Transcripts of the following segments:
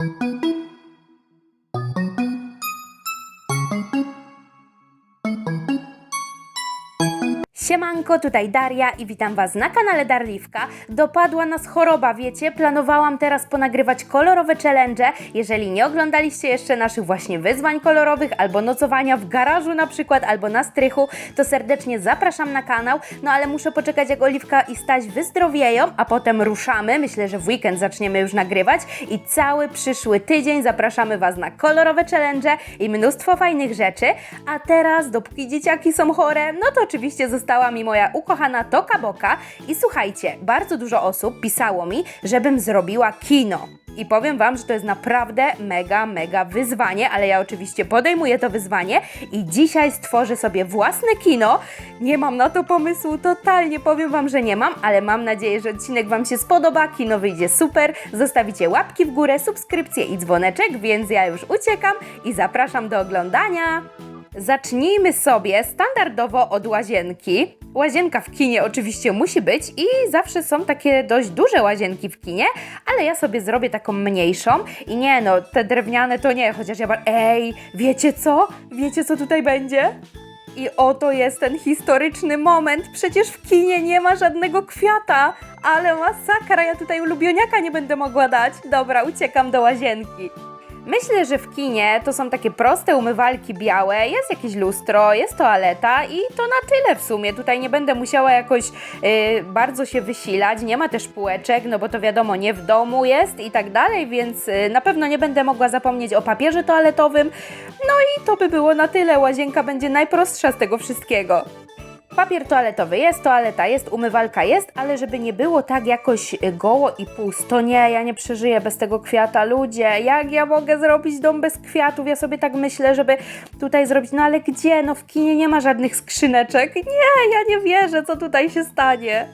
thank you. Siemanko, tutaj Daria i witam Was na kanale Darliwka. Dopadła nas choroba, wiecie? Planowałam teraz ponagrywać kolorowe challenge. Jeżeli nie oglądaliście jeszcze naszych właśnie wyzwań kolorowych, albo nocowania w garażu na przykład, albo na strychu, to serdecznie zapraszam na kanał. No ale muszę poczekać, jak Oliwka i Staś wyzdrowieją, a potem ruszamy. Myślę, że w weekend zaczniemy już nagrywać i cały przyszły tydzień zapraszamy Was na kolorowe challenge i mnóstwo fajnych rzeczy. A teraz, dopóki dzieciaki są chore, no to oczywiście została mi moja ukochana Toka Boka i słuchajcie, bardzo dużo osób pisało mi, żebym zrobiła kino. I powiem Wam, że to jest naprawdę mega, mega wyzwanie, ale ja oczywiście podejmuję to wyzwanie i dzisiaj stworzę sobie własne kino. Nie mam na to pomysłu, totalnie powiem Wam, że nie mam, ale mam nadzieję, że odcinek Wam się spodoba, kino wyjdzie super. Zostawicie łapki w górę, subskrypcję i dzwoneczek, więc ja już uciekam i zapraszam do oglądania. Zacznijmy sobie standardowo od łazienki. Łazienka w kinie oczywiście musi być i zawsze są takie dość duże łazienki w kinie, ale ja sobie zrobię taką mniejszą i nie no, te drewniane to nie, chociaż ja bar... Ej, wiecie co? Wiecie co tutaj będzie? I oto jest ten historyczny moment. Przecież w kinie nie ma żadnego kwiata. Ale masakra, ja tutaj ulubioniaka nie będę mogła dać. Dobra, uciekam do łazienki. Myślę, że w kinie to są takie proste umywalki białe, jest jakieś lustro, jest toaleta i to na tyle w sumie. Tutaj nie będę musiała jakoś yy, bardzo się wysilać, nie ma też półeczek, no bo to wiadomo, nie w domu jest i tak dalej, więc yy, na pewno nie będę mogła zapomnieć o papierze toaletowym. No i to by było na tyle. Łazienka będzie najprostsza z tego wszystkiego. Papier toaletowy jest, toaleta jest, umywalka jest, ale żeby nie było tak jakoś y, goło i pusto, nie, ja nie przeżyję bez tego kwiata, ludzie, jak ja mogę zrobić dom bez kwiatów? Ja sobie tak myślę, żeby tutaj zrobić, no ale gdzie? No w kinie nie ma żadnych skrzyneczek, nie, ja nie wierzę, co tutaj się stanie.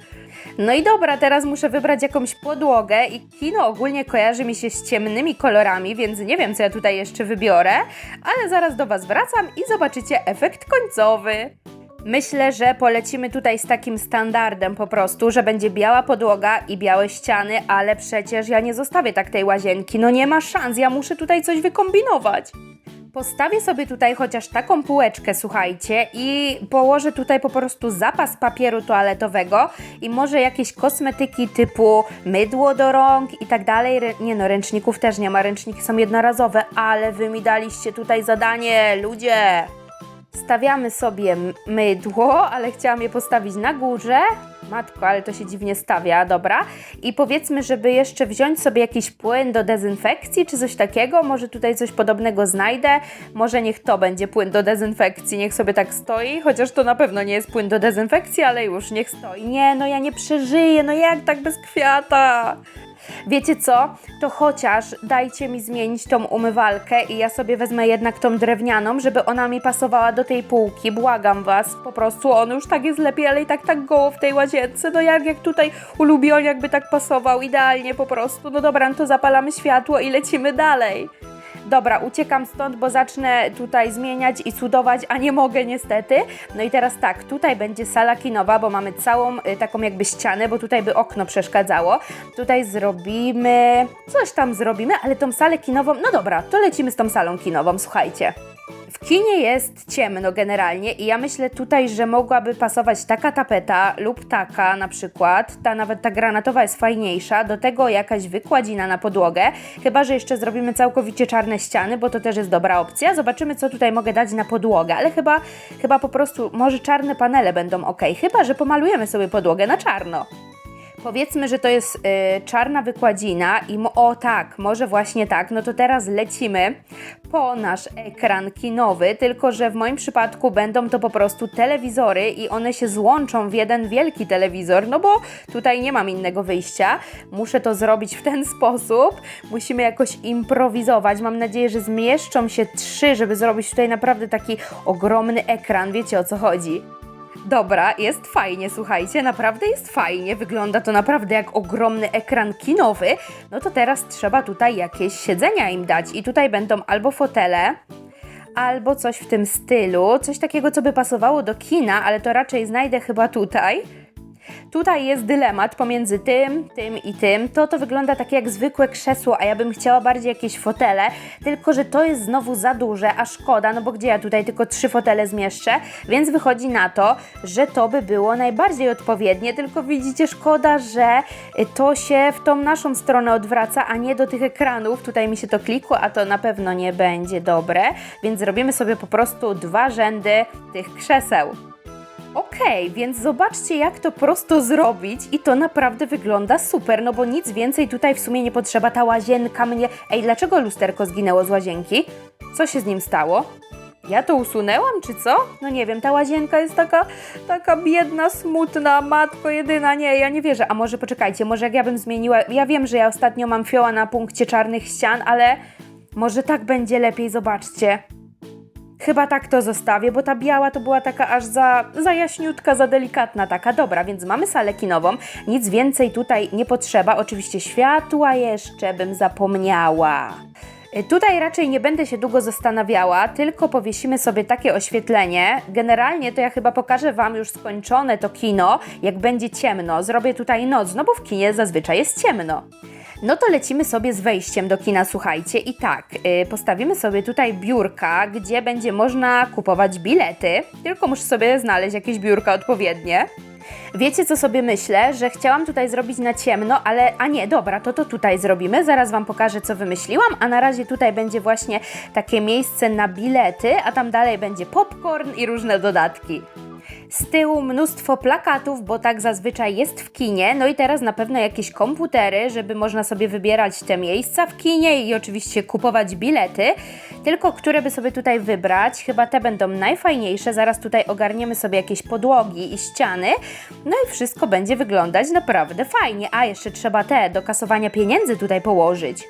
No i dobra, teraz muszę wybrać jakąś podłogę i kino ogólnie kojarzy mi się z ciemnymi kolorami, więc nie wiem, co ja tutaj jeszcze wybiorę, ale zaraz do Was wracam i zobaczycie efekt końcowy. Myślę, że polecimy tutaj z takim standardem po prostu, że będzie biała podłoga i białe ściany, ale przecież ja nie zostawię tak tej łazienki. No nie ma szans, ja muszę tutaj coś wykombinować. Postawię sobie tutaj chociaż taką półeczkę, słuchajcie, i położę tutaj po prostu zapas papieru toaletowego i może jakieś kosmetyki typu mydło do rąk i tak dalej. Nie no, ręczników też nie ma, ręczniki są jednorazowe, ale wy mi daliście tutaj zadanie, ludzie! Stawiamy sobie mydło, ale chciałam je postawić na górze. Matko, ale to się dziwnie stawia, dobra. I powiedzmy, żeby jeszcze wziąć sobie jakiś płyn do dezynfekcji, czy coś takiego. Może tutaj coś podobnego znajdę. Może niech to będzie płyn do dezynfekcji, niech sobie tak stoi. Chociaż to na pewno nie jest płyn do dezynfekcji, ale już niech stoi. Nie, no ja nie przeżyję, no jak tak bez kwiata? Wiecie co? To chociaż dajcie mi zmienić tą umywalkę i ja sobie wezmę jednak tą drewnianą, żeby ona mi pasowała do tej półki. Błagam was, po prostu on już tak jest lepiej, ale i tak tak goło w tej łazience. No jak, jak tutaj ulubioniak by tak pasował, idealnie po prostu. No dobra, no to zapalamy światło i lecimy dalej. Dobra, uciekam stąd, bo zacznę tutaj zmieniać i cudować, a nie mogę niestety. No i teraz tak, tutaj będzie sala kinowa, bo mamy całą y, taką jakby ścianę, bo tutaj by okno przeszkadzało. Tutaj zrobimy, coś tam zrobimy, ale tą salę kinową, no dobra, to lecimy z tą salą kinową, słuchajcie. Kinie jest ciemno generalnie i ja myślę tutaj, że mogłaby pasować taka tapeta lub taka na przykład. Ta nawet ta granatowa jest fajniejsza. Do tego jakaś wykładzina na podłogę. Chyba, że jeszcze zrobimy całkowicie czarne ściany, bo to też jest dobra opcja. Zobaczymy, co tutaj mogę dać na podłogę, ale chyba, chyba po prostu może czarne panele będą ok. Chyba, że pomalujemy sobie podłogę na czarno. Powiedzmy, że to jest y, czarna wykładzina i o tak, może właśnie tak, no to teraz lecimy po nasz ekran kinowy, tylko że w moim przypadku będą to po prostu telewizory i one się złączą w jeden wielki telewizor, no bo tutaj nie mam innego wyjścia. Muszę to zrobić w ten sposób. Musimy jakoś improwizować. Mam nadzieję, że zmieszczą się trzy, żeby zrobić tutaj naprawdę taki ogromny ekran. Wiecie o co chodzi. Dobra, jest fajnie, słuchajcie, naprawdę jest fajnie. Wygląda to naprawdę jak ogromny ekran kinowy. No to teraz trzeba tutaj jakieś siedzenia im dać. I tutaj będą albo fotele, albo coś w tym stylu. Coś takiego, co by pasowało do kina, ale to raczej znajdę chyba tutaj. Tutaj jest dylemat pomiędzy tym, tym i tym. To to wygląda tak jak zwykłe krzesło, a ja bym chciała bardziej jakieś fotele, tylko że to jest znowu za duże, a szkoda, no bo gdzie ja tutaj tylko trzy fotele zmieszczę, więc wychodzi na to, że to by było najbardziej odpowiednie, tylko widzicie, szkoda, że to się w tą naszą stronę odwraca, a nie do tych ekranów. Tutaj mi się to klikło, a to na pewno nie będzie dobre, więc zrobimy sobie po prostu dwa rzędy tych krzeseł. Okej, więc zobaczcie, jak to prosto zrobić i to naprawdę wygląda super, no bo nic więcej tutaj w sumie nie potrzeba. Ta łazienka mnie... Ej, dlaczego lusterko zginęło z łazienki? Co się z nim stało? Ja to usunęłam, czy co? No nie wiem, ta łazienka jest taka, taka biedna, smutna, matko jedyna, nie, ja nie wierzę. A może poczekajcie, może jak ja bym zmieniła... Ja wiem, że ja ostatnio mam fioła na punkcie czarnych ścian, ale może tak będzie lepiej, zobaczcie. Chyba tak to zostawię, bo ta biała to była taka aż za, za jaśniutka, za delikatna taka. Dobra, więc mamy salę kinową, nic więcej tutaj nie potrzeba. Oczywiście światła jeszcze bym zapomniała. Y, Tutaj raczej nie będę się długo zastanawiała, tylko powiesimy sobie takie oświetlenie. Generalnie to ja chyba pokażę Wam już skończone to kino, jak będzie ciemno. Zrobię tutaj noc, no bo w kinie zazwyczaj jest ciemno. No to lecimy sobie z wejściem do kina, słuchajcie. I tak, y, postawimy sobie tutaj biurka, gdzie będzie można kupować bilety. Tylko muszę sobie znaleźć jakieś biurka odpowiednie. Wiecie, co sobie myślę? Że chciałam tutaj zrobić na ciemno, ale a nie, dobra, to to tutaj zrobimy. Zaraz Wam pokażę, co wymyśliłam, a na razie tutaj będzie właśnie takie miejsce na bilety, a tam dalej będzie popcorn i różne dodatki. Z tyłu mnóstwo plakatów, bo tak zazwyczaj jest w kinie. No i teraz na pewno jakieś komputery, żeby można sobie wybierać te miejsca w kinie i oczywiście kupować bilety. Tylko które by sobie tutaj wybrać? Chyba te będą najfajniejsze. Zaraz tutaj ogarniemy sobie jakieś podłogi i ściany. No i wszystko będzie wyglądać naprawdę fajnie. A jeszcze trzeba te do kasowania pieniędzy tutaj położyć.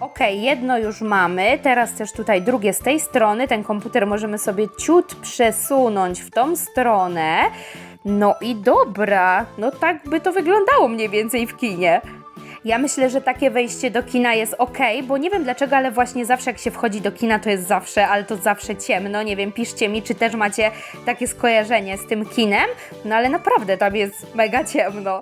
Ok, jedno już mamy, teraz też tutaj drugie z tej strony. Ten komputer możemy sobie ciut przesunąć w tą stronę. No i dobra, no tak by to wyglądało mniej więcej w kinie. Ja myślę, że takie wejście do kina jest ok, bo nie wiem dlaczego, ale właśnie zawsze jak się wchodzi do kina, to jest zawsze, ale to zawsze ciemno. Nie wiem, piszcie mi, czy też macie takie skojarzenie z tym kinem, no ale naprawdę tam jest mega ciemno.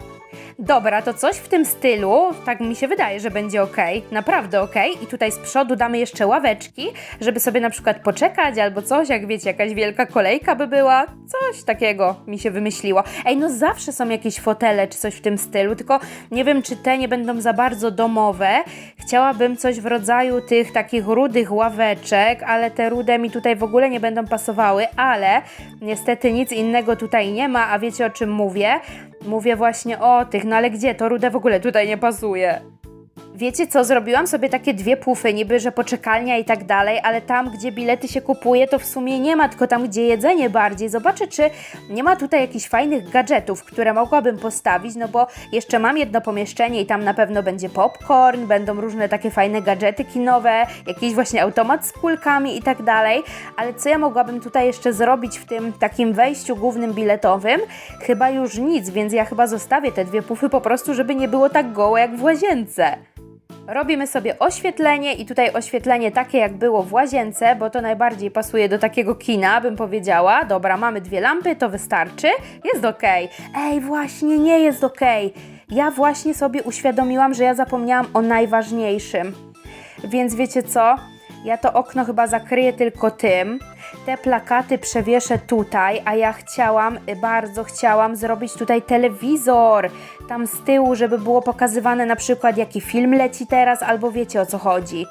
Dobra, to coś w tym stylu, tak mi się wydaje, że będzie ok, naprawdę ok. I tutaj z przodu damy jeszcze ławeczki, żeby sobie na przykład poczekać albo coś, jak wiecie, jakaś wielka kolejka by była. Coś takiego mi się wymyśliło. Ej, no zawsze są jakieś fotele czy coś w tym stylu, tylko nie wiem, czy te nie będą za bardzo domowe. Chciałabym coś w rodzaju tych takich rudych ławeczek, ale te rude mi tutaj w ogóle nie będą pasowały, ale niestety nic innego tutaj nie ma, a wiecie o czym mówię? Mówię właśnie o tych, no ale gdzie? To rude w ogóle tutaj nie pasuje. Wiecie co, zrobiłam sobie takie dwie pufy, niby, że poczekalnia i tak dalej, ale tam, gdzie bilety się kupuje, to w sumie nie ma, tylko tam, gdzie jedzenie bardziej. Zobaczę, czy nie ma tutaj jakichś fajnych gadżetów, które mogłabym postawić, no bo jeszcze mam jedno pomieszczenie i tam na pewno będzie popcorn, będą różne takie fajne gadżety kinowe, jakiś właśnie automat z kulkami i tak dalej, ale co ja mogłabym tutaj jeszcze zrobić w tym takim wejściu głównym biletowym? Chyba już nic, więc ja chyba zostawię te dwie pufy po prostu, żeby nie było tak gołe jak w łazience. Robimy sobie oświetlenie i tutaj oświetlenie takie jak było w łazience, bo to najbardziej pasuje do takiego kina, bym powiedziała. Dobra, mamy dwie lampy, to wystarczy. Jest ok. Ej, właśnie nie jest ok. Ja właśnie sobie uświadomiłam, że ja zapomniałam o najważniejszym. Więc wiecie co? Ja to okno chyba zakryję tylko tym. Te plakaty przewieszę tutaj, a ja chciałam, bardzo chciałam zrobić tutaj telewizor. Tam z tyłu, żeby było pokazywane na przykład jaki film leci teraz, albo wiecie o co chodzi.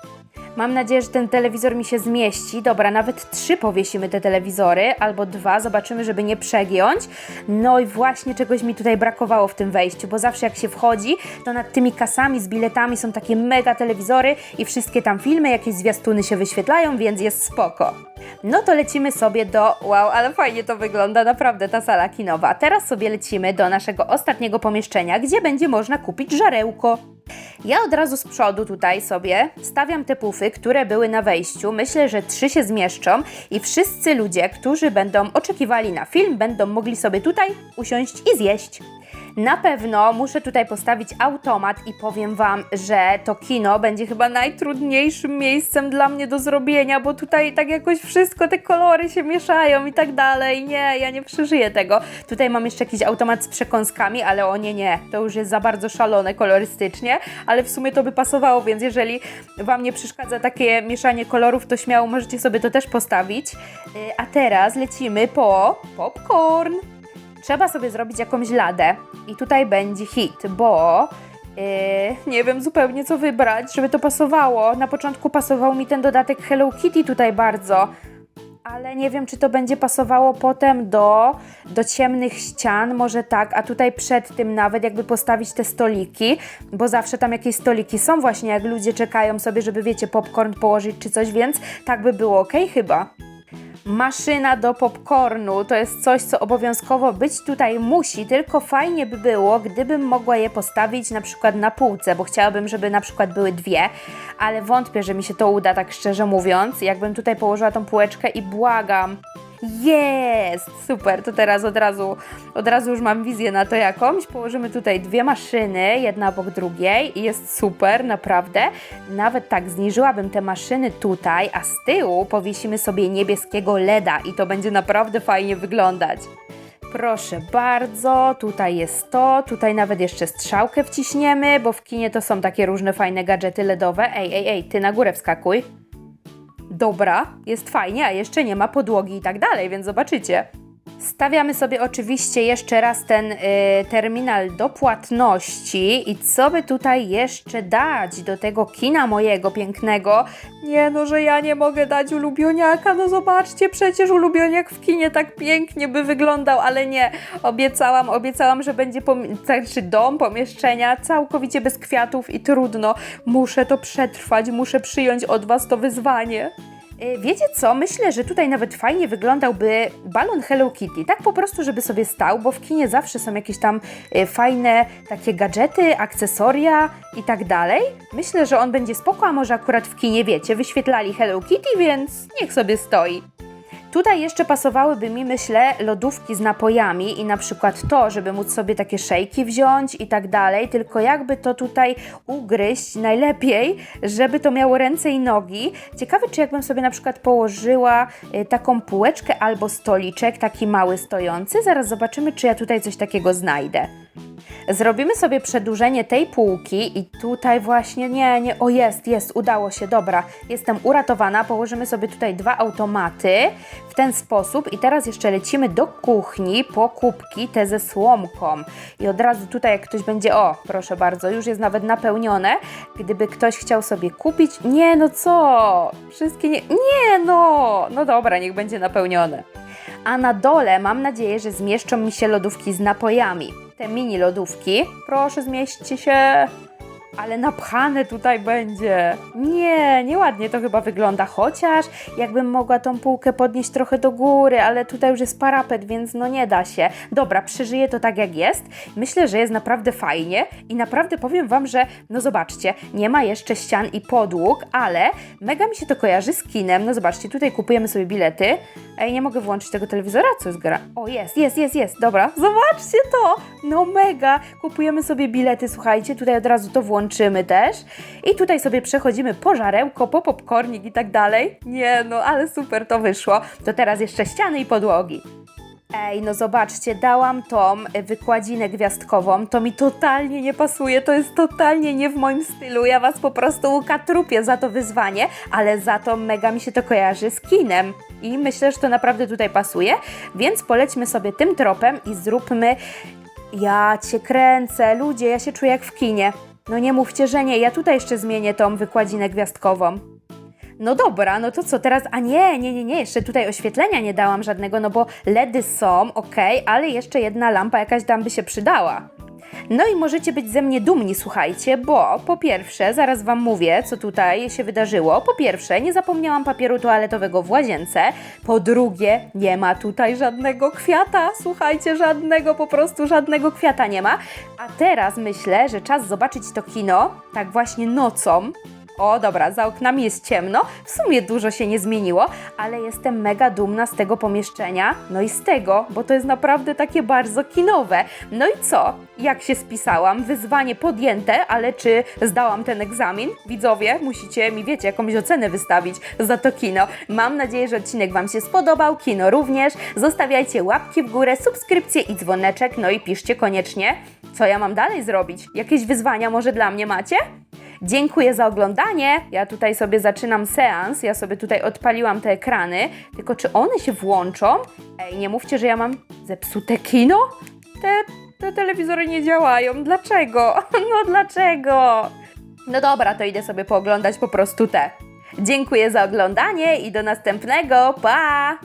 Mam nadzieję, że ten telewizor mi się zmieści. Dobra, nawet trzy powiesimy te telewizory, albo dwa, zobaczymy, żeby nie przegiąć. No i właśnie czegoś mi tutaj brakowało w tym wejściu, bo zawsze jak się wchodzi, to nad tymi kasami z biletami są takie mega telewizory i wszystkie tam filmy, jakieś zwiastuny się wyświetlają, więc jest spoko. No to lecimy sobie do. Wow, ale fajnie to wygląda, naprawdę ta sala kinowa. Teraz sobie lecimy do naszego ostatniego pomieszczenia, gdzie będzie można kupić żarełko. Ja od razu z przodu tutaj sobie stawiam te pufy, które były na wejściu. Myślę, że trzy się zmieszczą i wszyscy ludzie, którzy będą oczekiwali na film, będą mogli sobie tutaj usiąść i zjeść. Na pewno muszę tutaj postawić automat i powiem Wam, że to kino będzie chyba najtrudniejszym miejscem dla mnie do zrobienia, bo tutaj tak jakoś wszystko, te kolory się mieszają i tak dalej. Nie, ja nie przeżyję tego. Tutaj mam jeszcze jakiś automat z przekąskami, ale o nie, nie, to już jest za bardzo szalone kolorystycznie, ale w sumie to by pasowało, więc jeżeli Wam nie przeszkadza takie mieszanie kolorów, to śmiało możecie sobie to też postawić. Yy, A teraz lecimy po popcorn. Trzeba sobie zrobić jakąś ladę i tutaj będzie hit, bo yy, nie wiem zupełnie co wybrać, żeby to pasowało. Na początku pasował mi ten dodatek Hello Kitty tutaj bardzo, ale nie wiem czy to będzie pasowało potem do, do ciemnych ścian, może tak, a tutaj przed tym nawet jakby postawić te stoliki, bo zawsze tam jakieś stoliki są właśnie, jak ludzie czekają sobie, żeby wiecie, popcorn położyć czy coś, więc tak by było ok chyba. Maszyna do popcornu to jest coś, co obowiązkowo być tutaj musi, tylko fajnie by było, gdybym mogła je postawić na przykład na półce, bo chciałabym, żeby na przykład były dwie, ale wątpię, że mi się to uda, tak szczerze mówiąc. Jakbym tutaj położyła tą półeczkę i błagam. Jest! Super, to teraz od razu, od razu już mam wizję na to jakąś. Położymy tutaj dwie maszyny, jedna obok drugiej i jest super, naprawdę. Nawet tak, zniżyłabym te maszyny tutaj, a z tyłu powiesimy sobie niebieskiego LEDa i to będzie naprawdę fajnie wyglądać. Proszę bardzo, tutaj jest to, tutaj nawet jeszcze strzałkę wciśniemy, bo w kinie to są takie różne fajne gadżety LEDowe. Ej, ej, ej, ty na górę wskakuj. Dobra, jest fajnie, a jeszcze nie ma podłogi i tak dalej, więc zobaczycie. Stawiamy sobie oczywiście jeszcze raz ten y, terminal do płatności i co by tutaj jeszcze dać do tego kina mojego pięknego? Nie no, że ja nie mogę dać ulubioniaka, no zobaczcie, przecież ulubioniak w kinie tak pięknie by wyglądał, ale nie, obiecałam, obiecałam, że będzie znaczy dom, pomieszczenia całkowicie bez kwiatów i trudno, muszę to przetrwać, muszę przyjąć od Was to wyzwanie. Y, Wiecie co? Myślę, że tutaj nawet fajnie wyglądałby balon Hello Kitty. Tak po prostu, żeby sobie stał, bo w kinie zawsze są jakieś tam y, fajne takie gadżety, akcesoria i tak dalej. Myślę, że on będzie spoko, a może akurat w kinie, wiecie, wyświetlali Hello Kitty, więc niech sobie stoi. Tutaj jeszcze pasowałyby mi, myślę, lodówki z napojami i na przykład to, żeby móc sobie takie szejki wziąć i tak dalej, tylko jakby to tutaj ugryźć najlepiej, żeby to miało ręce i nogi. Ciekawe, czy jakbym sobie na przykład położyła y, taką półeczkę albo stoliczek, taki mały stojący. Zaraz zobaczymy, czy ja tutaj coś takiego znajdę. Zrobimy sobie przedłużenie tej półki i tutaj właśnie, nie, nie, o jest, jest, udało się, dobra, jestem uratowana, położymy sobie tutaj dwa automaty w ten sposób i teraz jeszcze lecimy do kuchni po kubki te ze słomką i od razu tutaj jak ktoś będzie, o, proszę bardzo, już jest nawet napełnione, gdyby ktoś chciał sobie kupić, nie, no co, wszystkie nie, nie, no, no dobra, niech będzie napełnione. A na dole mam nadzieję, że zmieszczą mi się lodówki z napojami. Te mini lodówki. Proszę, zmieśćcie się. Ale napchane tutaj będzie. Nie, nieładnie to chyba wygląda, chociaż jakbym mogła tą półkę podnieść trochę do góry, ale tutaj już jest parapet, więc no nie da się. Dobra, przeżyję to tak jak jest. Myślę, że jest naprawdę fajnie i naprawdę powiem Wam, że no zobaczcie, nie ma jeszcze ścian i podłóg, ale mega mi się to kojarzy z kinem. No zobaczcie, tutaj kupujemy sobie bilety. Ej, nie mogę włączyć tego telewizora, co jest gra? O, jest, jest, jest, jest, dobra. Zobaczcie to! No mega! Kupujemy sobie bilety, słuchajcie, tutaj od razu to włączymy też. I tutaj sobie przechodzimy po żarełko, po popcornik i tak dalej. Nie, no ale super to wyszło. To teraz jeszcze ściany i podłogi. Ej, no zobaczcie, dałam tą wykładzinę gwiazdkową, to mi totalnie nie pasuje, to jest totalnie nie w moim stylu, ja was po prostu ukatrupię za to wyzwanie, ale za to mega mi się to kojarzy z kinem i myślę, że to naprawdę tutaj pasuje, więc polećmy sobie tym tropem i zróbmy... Ja cię kręcę, ludzie, ja się czuję jak w kinie. No nie mówcie, że nie, ja tutaj jeszcze zmienię tą wykładzinę gwiazdkową. No dobra, no to co teraz? A nie, nie, nie, nie, jeszcze tutaj oświetlenia nie dałam żadnego, no bo LEDy są, ok, ale jeszcze jedna lampa jakaś tam by się przydała. No i możecie być ze mnie dumni, słuchajcie, bo po pierwsze, zaraz Wam mówię, co tutaj się wydarzyło. Po pierwsze, nie zapomniałam papieru toaletowego w łazience. Po drugie, nie ma tutaj żadnego kwiata. Słuchajcie, żadnego, po prostu żadnego kwiata nie ma. A teraz myślę, że czas zobaczyć to kino, tak właśnie nocą. O, dobra, za oknami jest ciemno. W sumie dużo się nie zmieniło, ale jestem mega dumna z tego pomieszczenia. No i z tego, bo to jest naprawdę takie bardzo kinowe. No i co? Jak się spisałam? Wyzwanie podjęte, ale czy zdałam ten egzamin? Widzowie, musicie mi, wiecie, jakąś ocenę wystawić za to kino. Mam nadzieję, że odcinek Wam się spodobał, kino również. Zostawiajcie łapki w górę, subskrypcje i dzwoneczek, no i piszcie koniecznie, co ja mam dalej zrobić. Jakieś wyzwania może dla mnie macie? Dziękuję za oglądanie. Ja tutaj sobie zaczynam seans. Ja sobie tutaj odpaliłam te ekrany. Tylko czy one się włączą? Ej, nie mówcie, że ja mam zepsute kino? Te, te telewizory nie działają. Dlaczego? No dlaczego? No dobra, to idę sobie pooglądać po prostu te. Dziękuję za oglądanie i do następnego. Pa!